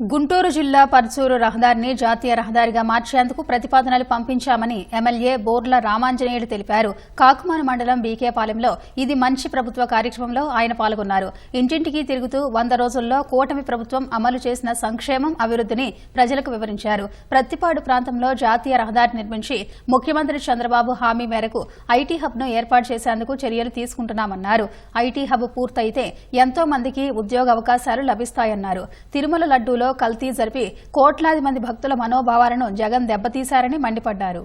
గుంటూరు జిల్లా పర్చూరు రహదారిని జాతీయ రహదారిగా మార్చేందుకు ప్రతిపాదనలు పంపించామని ఎమ్మెల్యే బోర్ల రామాంజనేయులు తెలిపారు. కాకుమాన మండలం బీకేపాలెంలో ఇది మంచి ప్రభుత్వ కార్యక్రమంలో ఆయన పాల్గొన్నారు. ఇంటింటికి తిరుగుతూ వంద రోజుల్లో కూటమి ప్రభుత్వం అమలు చేసిన సంక్షేమం అభివృద్ధిని ప్రజలకు వివరించారు. ప్రత్తిపాడు ప్రాంతంలో జాతీయ రహదారి నిర్మించి ముఖ్యమంత్రి చంద్రబాబు హామీ మేరకు ఐటీ హబ్ను ఏర్పాటు చేసేందుకు చర్యలు తీసుకుంటున్నామన్నారు. ఐటీ హబ్ పూర్తయితే ఎంతో మందికి ఉద్యోగ అవకాశాలు లభిస్తాయన్నారు. తిరుమల లడ్డూలో కల్తీ జరిపి కోట్లాది మంది భక్తుల మనోభావాలను జగన్ దెబ్బతీశారని మండిపడ్డారు.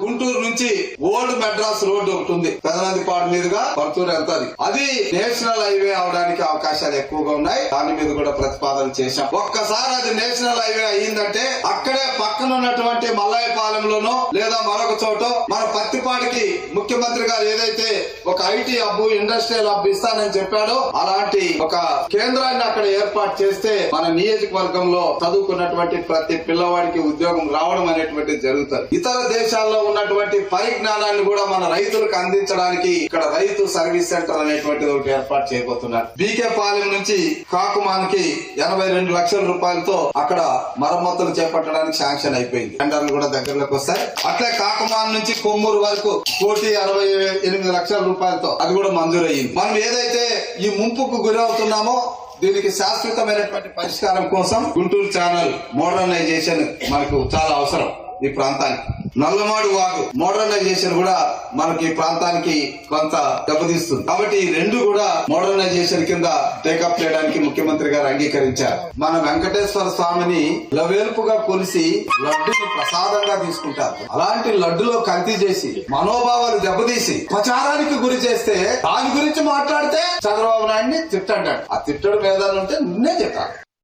గుంటూరు నుంచి ఓల్డ్ మెడ్రాస్ రోడ్డు ఒకటి ఉంది. పెదనందిపాడు మీదుగా పర్తూరు వెళ్తాది అది నేషనల్ హైవే అవడానికి అవకాశాలు ఎక్కువగా ఉన్నాయి. దాని మీద కూడా ప్రతిపాదన చేశాం. ఒక్కసారి అది నేషనల్ హైవే అయ్యిందంటే అక్కడే పక్కన ఉన్నటువంటి మల్లాయపాలెంలోనో లేదా మరొక చోట మన పత్తిపాడికి ముఖ్యమంత్రి గారు ఏదైతే ఒక ఐటీ హబ్ ఇండస్ట్రియల్ హబ్ ఇస్తానని చెప్పాడో అలాంటి ఒక కేంద్రాన్ని అక్కడ ఏర్పాటు చేస్తే మన నియోజకవర్గంలో చదువుకున్నటువంటి ప్రతి పిల్లవాడికి ఉద్యోగం రావడం అనేటువంటిది జరుగుతుంది. ఇతర దేశాల్లో ఉన్నటువంటి పరిజ్ఞానాన్ని కూడా మన రైతులకు అందించడానికి ఇక్కడ రైతు సర్వీస్ సెంటర్ అనేటువంటిది ఒకటి ఏర్పాటు చేయబోతున్నారు. బీకే పాలెం నుంచి కాకుమానికి ఎనభై రెండు లక్షల రూపాయలతో అక్కడ మరమ్మతులు చేపట్టడానికి శాంక్షన్ అయిపోయింది. టెండర్లు కూడా దగ్గరలోకి వస్తాయి. అట్లే కాకుమాన్ నుంచి కొమ్మూరు వరకు కోటి అరవై ఎనిమిది లక్షల రూపాయలతో అది కూడా మంజూరయ్యింది. మనం ఏదైతే ఈ ముంపుకు గురి అవుతున్నామో దీనికి శాశ్వతమైనటువంటి పరిష్కారం కోసం గుంటూరు ఛానల్ మోడర్నైజేషన్ మనకు చాలా అవసరం. ఈ ప్రాంతానికి. నల్లమాడు వాగు మోడర్నైజేషన్ కూడా మనకి ఈ ప్రాంతానికి కొంత దెబ్బతీస్తుంది. కాబట్టి ఈ రెండు కూడా మోడర్నైజేషన్ కింద టేకప్ చేయడానికి ముఖ్యమంత్రి గారు అంగీకరించారు. మన వెంకటేశ్వర స్వామిని లవేల్పుగా కొలిసి లడ్డుని ప్రసాదంగా తీసుకుంటారు. అలాంటి లడ్డులో కల్తీ చేసి మనోభావాలు దెబ్బతీసి ప్రచారానికి గురి చేస్తే దాని గురించి మాట్లాడితే చంద్రబాబు నాయుడిని తిట్టంటాడు. ఆ తిట్టడం మీద ఉంటే నిన్నే తిట్టాలి